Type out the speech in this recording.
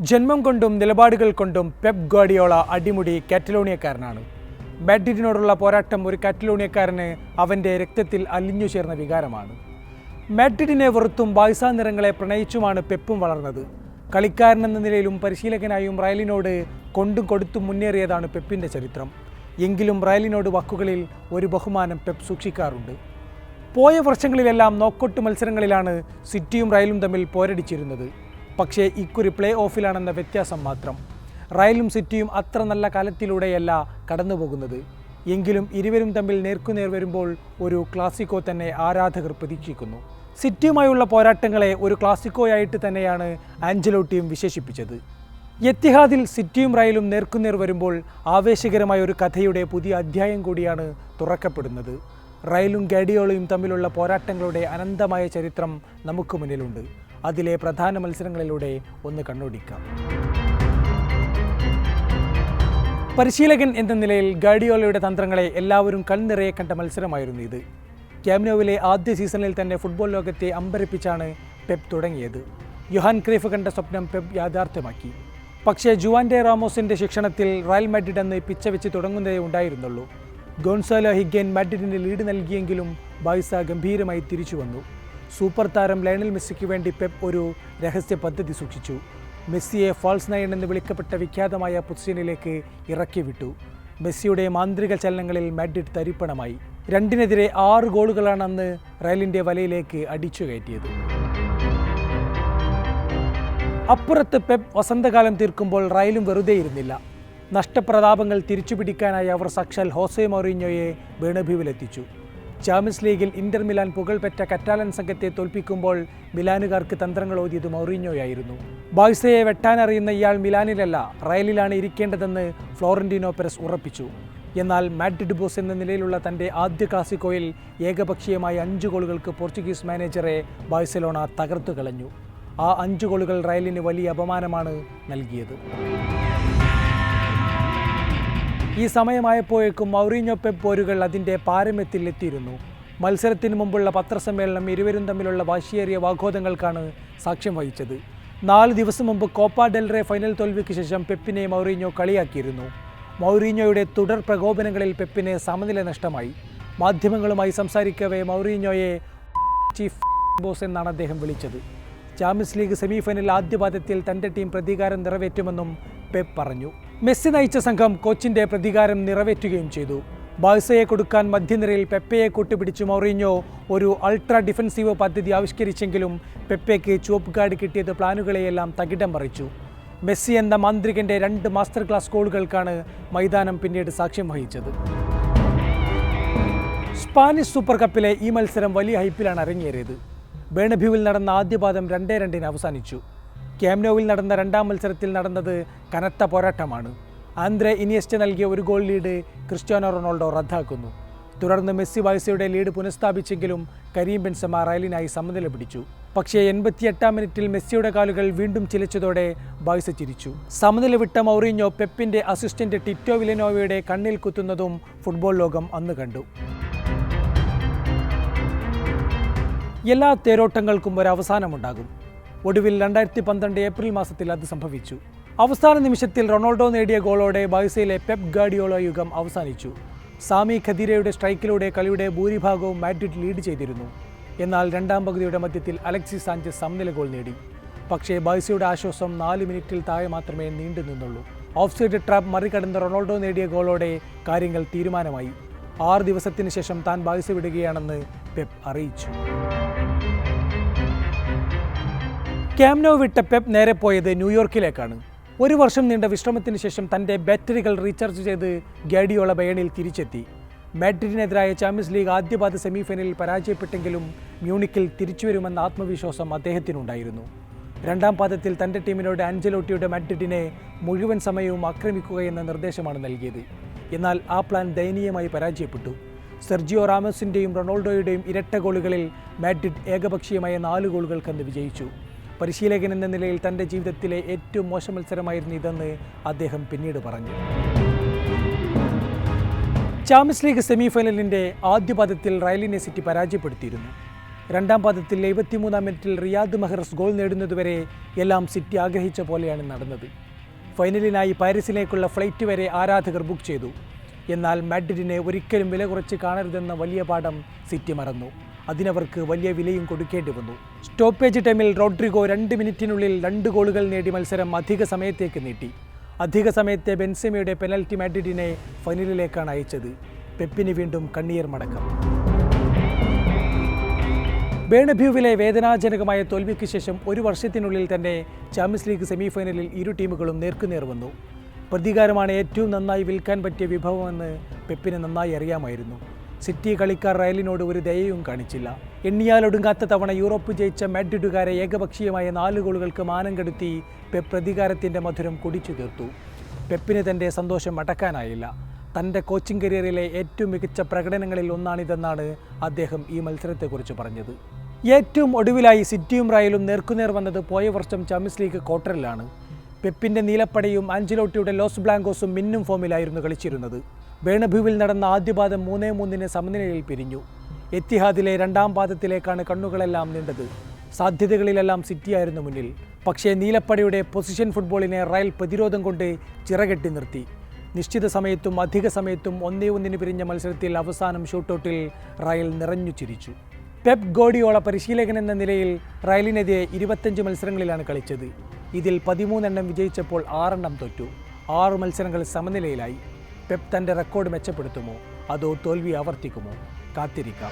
ജന്മം കൊണ്ടും നിലപാടുകൾ കൊണ്ടും പെപ് ഗാഡിയോള അടിമുടി കാറ്റലോണിയക്കാരനാണ്. മാഡ്രിഡിനോടുള്ള പോരാട്ടം ഒരു കാറ്റലോണിയക്കാരന് അവന്റെ രക്തത്തിൽ അലിഞ്ഞു ചേർന്ന വികാരമാണ്. മാഡ്രിഡിനെ വെറുത്തും ബായ്സ നിറങ്ങളെ പ്രണയിച്ചുമാണ് പെപ്പും വളർന്നത്. കളിക്കാരൻ എന്ന നിലയിലും പരിശീലകനായും റയലിനോട് കൊണ്ടും കൊടുത്തും മുന്നേറിയതാണ് പെപ്പിന്റെ ചരിത്രം. എങ്കിലും റയലിനോട് വാക്കുകളിൽ ഒരു ബഹുമാനം പെപ്പ് സൂക്ഷിക്കാറുണ്ട്. പോയ വർഷങ്ങളിലെല്ലാം നോക്കൌട്ട് മത്സരങ്ങളിലാണ് സിറ്റിയും റയലും തമ്മിൽ പോരടിച്ചിരുന്നത്. പക്ഷേ ഇക്കുറി പ്ലേ ഓഫിലാണെന്ന വ്യത്യാസം മാത്രം. റയലും സിറ്റിയും അത്ര നല്ല കാലത്തിലൂടെയല്ല കടന്നുപോകുന്നത്. എങ്കിലും ഇരുവരും തമ്മിൽ നേർക്കുനേർ വരുമ്പോൾ ഒരു ക്ലാസിക്കോ തന്നെ ആരാധകർ പ്രതീക്ഷിക്കുന്നു. സിറ്റിയുമായുള്ള പോരാട്ടങ്ങളെ ഒരു ക്ലാസിക്കോയായിട്ട് തന്നെയാണ് ആഞ്ചലോട്ടിയും വിശേഷിപ്പിച്ചത്. എത്തിഹാദിൽ സിറ്റിയും റയലും നേർക്കുനേർ വരുമ്പോൾ ആവേശകരമായ ഒരു കഥയുടെ പുതിയ അധ്യായം കൂടിയാണ് തുറക്കപ്പെടുന്നത്. റയലും ഗാഡിയോളയും തമ്മിലുള്ള പോരാട്ടങ്ങളുടെ അനന്തമായ ചരിത്രം നമുക്ക് മുന്നിലുണ്ട്. അതിലെ പ്രധാന മത്സരങ്ങളിലൂടെ ഒന്ന് കണ്ണോടിക്കാം. പരിശീലകൻ എന്ന നിലയിൽ ഗാഡിയോലയുടെ തന്ത്രങ്ങളെ എല്ലാവരും കൺനിറയെ കണ്ട മത്സരമായിരുന്നു ഇത്. ക്യാമിനോവിലെ ആദ്യ സീസണിൽ തന്നെ ഫുട്ബോൾ ലോകത്തെ അമ്പരപ്പിച്ചാണ് പെപ് തുടങ്ങിയത്. യുഹാൻ ക്രീഫ് കണ്ട സ്വപ്നം പെപ് യാഥാർത്ഥ്യമാക്കി. പക്ഷേ ജുവാൻഡെ റാമോസിന്റെ ശിക്ഷണത്തിൽ റയൽ മാഡ്രിഡ് എന്ന് പിച്ച വെച്ച് തുടങ്ങുന്നതേ ഉണ്ടായിരുന്നുള്ളൂ. ഗോൺസാലോ ഹിഗ്ഗൻ മാഡ്രിഡിന് ലീഡ് നൽകിയെങ്കിലും ബൈസ ഗംഭീരമായി തിരിച്ചു വന്നു സൂപ്പർ താരം ലയണൽ മെസ്സിക്ക് വേണ്ടി പെപ്പ് ഒരു രഹസ്യ പദ്ധതി സൂക്ഷിച്ചു. മെസ്സിയെ ഫാൾസ് നയൻ എന്ന് വിളിക്കപ്പെട്ട വിഖ്യാതമായ പൊസിഷനിലേക്ക് ഇറക്കി വിട്ടു. മെസ്സിയുടെ മാന്ത്രിക ചലനങ്ങളിൽ മാഡ്രിഡ് തരിപ്പണമായി. രണ്ടിനെതിരെ ആറ് ഗോളുകളാണ് അന്ന് റയലിന്റെ വലയിലേക്ക് അടിച്ചു കയറ്റിയത്. അപ്പുറത്ത് പെപ്പ് വസന്തകാലം തീർക്കുമ്പോൾ റയലും വെറുതെ ഇരുന്നില്ല. നഷ്ടപ്രതാപങ്ങൾ തിരിച്ചുപിടിക്കാനായി അവർ സാക്ഷാൽ ഹോസെ മൊറീഞ്ഞോയെ ബേണഭ്യൂവിലെത്തിച്ചു ചാമ്പ്യൻസ് ലീഗിൽ ഇന്റർ മിലാൻ പുകൾപെറ്റ കറ്റാലൻ സംഘത്തെ തോൽപ്പിക്കുമ്പോൾ മിലാനുകാർക്ക് തന്ത്രങ്ങൾ ഓതിയത് മൗറീഞ്ഞോയായിരുന്നു ബാഴ്സയെ വെട്ടാനറിയുന്ന ഇയാൾ മിലാനിലല്ല റയലിലാണ് ഇരിക്കേണ്ടതെന്ന് ഫ്ലോറന്റീനോ പെരസ് ഉറപ്പിച്ചു. എന്നാൽ മാഡ്രിഡ് ബോസ് എന്ന നിലയിലുള്ള തന്റെ ആദ്യ ക്ലാസിക്കോയിൽ ഏകപക്ഷീയമായ അഞ്ച് ഗോളുകൾക്ക് പോർച്ചുഗീസ് മാനേജറെ ബാഴ്സലോണ തകർത്തു കളഞ്ഞു. ആ അഞ്ച് ഗോളുകൾ റയലിന് വലിയ അപമാനമാണ് നൽകിയത്. ഈ സമയമായപ്പോഴേക്കും മൗറീഞ്ഞോ പോരുകൾ അതിന്റെ പാരമ്യത്തിൽ എത്തിയിരുന്നു മത്സരത്തിന് മുമ്പുള്ള പത്രസമ്മേളനം ഇരുവരും തമ്മിലുള്ള വാശിയേറിയ വാഗ്വാദങ്ങൾക്കാണ് സാക്ഷ്യം വഹിച്ചത്. നാല് ദിവസം മുമ്പ് കോപ്പ ഡെൽറെ ഫൈനൽ തോൽവിക്ക് ശേഷം പെപ്പിനെ മൗറീഞ്ഞോ കളിയാക്കിയിരുന്നു. മൗറീഞ്ഞോയുടെ തുടർ പ്രകോപനങ്ങളിൽ പെപ്പിന് സമനില നഷ്ടമായി. മാധ്യമങ്ങളുമായി സംസാരിക്കവേ മൗറീഞ്ഞോയെ ചീഫ് ബോസ് എന്നാണ് അദ്ദേഹം വിളിച്ചത്. ചാമ്പ്യൻസ് ലീഗ് സെമിഫൈനൽ ആദ്യപാദത്തിൽ തന്റെ ടീം പ്രതികാരം നിറവേറ്റുമെന്നും പെപ്പ് പറഞ്ഞു. മെസ്സി നയിച്ച സംഘം കോച്ചിന്റെ പ്രതികാരം നിറവേറ്റുകയും ചെയ്തു. ബാഴ്സയെ കൊടുക്കാൻ മധ്യനിരയിൽ പെപ്പയെ കൂട്ടുപിടിച്ച് മൗറീഞ്ഞോ ഒരു അൾട്രാ ഡിഫൻസീവ് പദ്ധതി ആവിഷ്കരിച്ചെങ്കിലും പെപ്പയ്ക്ക് ചുവപ്പ് കാർഡ് കിട്ടിയത് പ്ലാനുകളെയെല്ലാം തകിടം മറിച്ചു. മെസ്സി എന്ന മാന്ത്രികന്റെ രണ്ട് മാസ്റ്റർ ക്ലാസ് ഗോളുകൾക്കാണ് മൈതാനം പിന്നീട് സാക്ഷ്യം വഹിച്ചത്. സ്പാനിഷ് സൂപ്പർ കപ്പിലെ ഈ മത്സരം വലിയ ഹൈപ്പിലാണ് അരങ്ങേറിയത്. ബേണഭ്യൂവിൽ നടന്ന ആദ്യപാദം രണ്ടേ രണ്ടിന് അവസാനിച്ചു. ക്യാമ്നോവിൽ നടന്ന രണ്ടാം മത്സരത്തിൽ നടന്നത് കനത്ത പോരാട്ടമാണ്. ആന്ദ്രെ ഇനിയസ്റ്റ് നൽകിയ ഒരു ഗോൾ ലീഡ് ക്രിസ്ത്യാനോ റൊണാൾഡോ റദ്ദാക്കുന്നു. തുടർന്ന് മെസ്സി വായ്സയുടെ ലീഡ് പുനഃസ്ഥാപിച്ചെങ്കിലും കരീം ബെൻസമ റയലിനായി സമനില പിടിച്ചു പക്ഷേ എൺപത്തിയെട്ടാം മിനിറ്റിൽ മെസ്സിയുടെ കാലുകൾ വീണ്ടും ചിലച്ചതോടെ ബായ്സ ചിരിച്ചു. സമനില വിട്ട മൗറിഞ്ഞോ പെപ്പിന്റെ അസിസ്റ്റന്റ് ടിറ്റോ വിലനോവയുടെ കണ്ണിൽ കുത്തുന്നതും ഫുട്ബോൾ ലോകം അന്ന് കണ്ടു. എല്ലാ തേരോട്ടങ്ങൾക്കും ഒരു അവസാനമുണ്ടാകും. ഒടുവിൽ രണ്ടായിരത്തി പന്ത്രണ്ട് ഏപ്രിൽ മാസത്തിൽ അത് സംഭവിച്ചു. അവസാന നിമിഷത്തിൽ റൊണാൾഡോ നേടിയ ഗോളോടെ ബാഴ്സയിലെ പെപ് ഗാഡിയോളോ യുഗം അവസാനിച്ചു. സാമി ഖദീരയുടെ സ്ട്രൈക്കിലൂടെ കളിയുടെ ഭൂരിഭാഗവും മാഡ്രിഡ് ലീഡ് ചെയ്തിരുന്നു. എന്നാൽ രണ്ടാം പകുതിയുടെ മധ്യത്തിൽ അലക്സിസ് സാഞ്ചസ് സമനില ഗോൾ നേടി. പക്ഷേ ബാഴ്സയുടെ ആശ്വാസം നാല് മിനിറ്റിൽ താഴെ മാത്രമേ നീണ്ടു നിന്നുള്ളൂ. ഓഫ് സൈഡ് ട്രാപ്പ് മറികടന്ന് റൊണാൾഡോ നേടിയ ഗോളോടെ കാര്യങ്ങൾ തീരുമാനമായി. ആറ് ദിവസത്തിന് ശേഷം താൻ ബാഴ്സ വിടുകയാണെന്ന് പെപ്പ് അറിയിച്ചു. ക്യാമ്നോ വിട്ട പെപ്പ് നേരെ പോയത് ന്യൂയോർക്കിലേക്കാണ്. ഒരു വർഷം നീണ്ട വിശ്രമത്തിന് ശേഷം തന്റെ ബാറ്ററികൾ റീചാർജ് ചെയ്ത് ഗാഡിയോള ബയണിൽ തിരിച്ചെത്തി. മാഡ്രിഡിനെതിരായ ചാമ്പ്യൻസ് ലീഗ് ആദ്യപാദ സെമിഫൈനലിൽ പരാജയപ്പെട്ടെങ്കിലും മ്യൂണിക്കിൽ തിരിച്ചുവരുമെന്ന ആത്മവിശ്വാസം അദ്ദേഹത്തിനുണ്ടായിരുന്നു. രണ്ടാം പാദത്തിൽ തന്റെ ടീമിനോട് ആഞ്ചലോട്ടിയുടെ മാഡ്രിഡിനെ മുഴുവൻ സമയവും ആക്രമിക്കുകയെന്ന നിർദ്ദേശമാണ് നൽകിയത്. എന്നാൽ ആ പ്ലാൻ ദയനീയമായി പരാജയപ്പെട്ടു. സെർജിയോ റാമസിന്റെയും റൊണാൾഡോയുടെയും ഇരട്ട ഗോളുകളിൽ മാഡ്രിഡ് ഏകപക്ഷീയമായ നാല് ഗോളുകൾക്കെന്ന് വിജയിച്ചു. പരിശീലകൻ എന്ന നിലയിൽ തന്റെ ജീവിതത്തിലെ ഏറ്റവും മോശം മത്സരമായിരുന്നു ഇതെന്ന് അദ്ദേഹം പിന്നീട് പറഞ്ഞു. ചാമ്പ്യൻസ് ലീഗ് സെമിഫൈനലിന്റെ ആദ്യ പാദത്തിൽ റയലിനെ സിറ്റി പരാജയപ്പെടുത്തിയിരുന്നു. രണ്ടാം പാദത്തിൽ എഴുപത്തിമൂന്നാം മിനിറ്റിൽ റിയാദ് മെഹ്റസ് ഗോൾ നേടുന്നതുവരെ എല്ലാം സിറ്റി ആഗ്രഹിച്ച പോലെയാണ് നടന്നത്. ഫൈനലിനായി പാരീസിലേക്കുള്ള ഫ്ലൈറ്റ് വരെ ആരാധകർ ബുക്ക് ചെയ്തു. എന്നാൽ മാഡ്രിഡിനെ ഒരിക്കലും വില കുറച്ച് കാണരുതെന്ന വലിയ പാഠം സിറ്റി മറന്നു. അതിനവർക്ക് വലിയ വിലയും കൊടുക്കേണ്ടി വന്നു. സ്റ്റോപ്പേജ് ടൈമിൽ റോഡ്രിഗോ രണ്ട് മിനിറ്റിനുള്ളിൽ രണ്ട് ഗോളുകൾ നേടി മത്സരം അധിക സമയത്തേക്ക് നീട്ടി. അധിക സമയത്തെ ബെൻസെമയുടെ പെനൽറ്റി മാഡ്രിഡിനെ ഫൈനലിലേക്കാണ് അയച്ചത്. പെപ്പിന് വീണ്ടും കണ്ണീർ മടക്കം. ബേണഭ്യൂവിലെ വേദനാജനകമായ തോൽവിക്ക് ശേഷം ഒരു വർഷത്തിനുള്ളിൽ തന്നെ ചാമ്പ്യൻസ് ലീഗ് സെമിഫൈനലിൽ ഇരു ടീമുകളും നേർക്കുനേർ വന്നു. പ്രതികാരമാണ് ഏറ്റവും നന്നായി വിൽക്കാൻ പറ്റിയ വിഭവമെന്ന് പെപ്പിന് നന്നായി അറിയാമായിരുന്നു. സിറ്റി കളിക്കാർ റയലിനോട് ഒരു ദയയും കാണിച്ചില്ല. എണ്ണിയാലൊടുങ്ങാത്ത തവണ യൂറോപ്പ് ജയിച്ച മാഡ്രിഡുകാരെ ഏകപക്ഷീയമായ നാല് ഗോളുകൾക്ക് മാനം കെടുത്തി പെപ്പ് പ്രതികാരത്തിന്റെ മധുരം കുടിച്ചു തീർത്തു. പെപ്പിന് തന്റെ സന്തോഷം അടക്കാനായില്ല. തന്റെ കോച്ചിങ് കരിയറിലെ ഏറ്റവും മികച്ച പ്രകടനങ്ങളിൽ ഒന്നാണിതെന്നാണ് അദ്ദേഹം ഈ മത്സരത്തെക്കുറിച്ച് പറഞ്ഞത്. ഏറ്റവും ഒടുവിലായി സിറ്റിയും റയലും നേർക്കുനേർ വന്നത് പോയ വർഷം ചാമ്പ്യൻസ് ലീഗ് ക്വാർട്ടറിലാണ്. പെപ്പിന്റെ നീലപ്പടയും ആഞ്ചലോട്ടിയുടെ ലോസ് ബ്ലാങ്കോസും മിന്നും ഫോമിലായിരുന്നു കളിച്ചിരുന്നത്. ബേണഭ്യൂവിൽ നടന്ന ആദ്യപാദം മൂന്നേ മൂന്നിന് സമനിലയിൽ പിരിഞ്ഞു. എത്തിഹാദിലെ രണ്ടാം പാദത്തിലേക്കാണ് കണ്ണുകളെല്ലാം നീണ്ടത്. സാധ്യതകളിലെല്ലാം സിറ്റിയായിരുന്നു മുന്നിൽ. പക്ഷേ നീലപ്പടയുടെ പൊസിഷൻ ഫുട്ബോളിനെ റയൽ പ്രതിരോധം കൊണ്ട് ചിറകെട്ടി നിർത്തി. നിശ്ചിത സമയത്തും അധിക സമയത്തും ഒന്നേ ഒന്നിന് പിരിഞ്ഞ മത്സരത്തിൽ അവസാനം ഷൂട്ടൗട്ടിൽ റയൽ നിറഞ്ഞു ചിരിച്ചു. പെപ് ഗോഡിയോള പരിശീലകൻ എന്ന നിലയിൽ റയലിനെതിരെ ഇരുപത്തഞ്ച് മത്സരങ്ങളിലാണ് കളിച്ചത്. ഇതിൽ പതിമൂന്നെണ്ണം വിജയിച്ചപ്പോൾ ആറെണ്ണം തോറ്റു. ആറ് മത്സരങ്ങൾ സമനിലയിലായി. പെപ് തന്റെ റെക്കോർഡ് മെച്ചപ്പെടുത്തുമോ? അതോ തോൽവി ആവർത്തിക്കുമോ? കാത്തിരിക്കാം.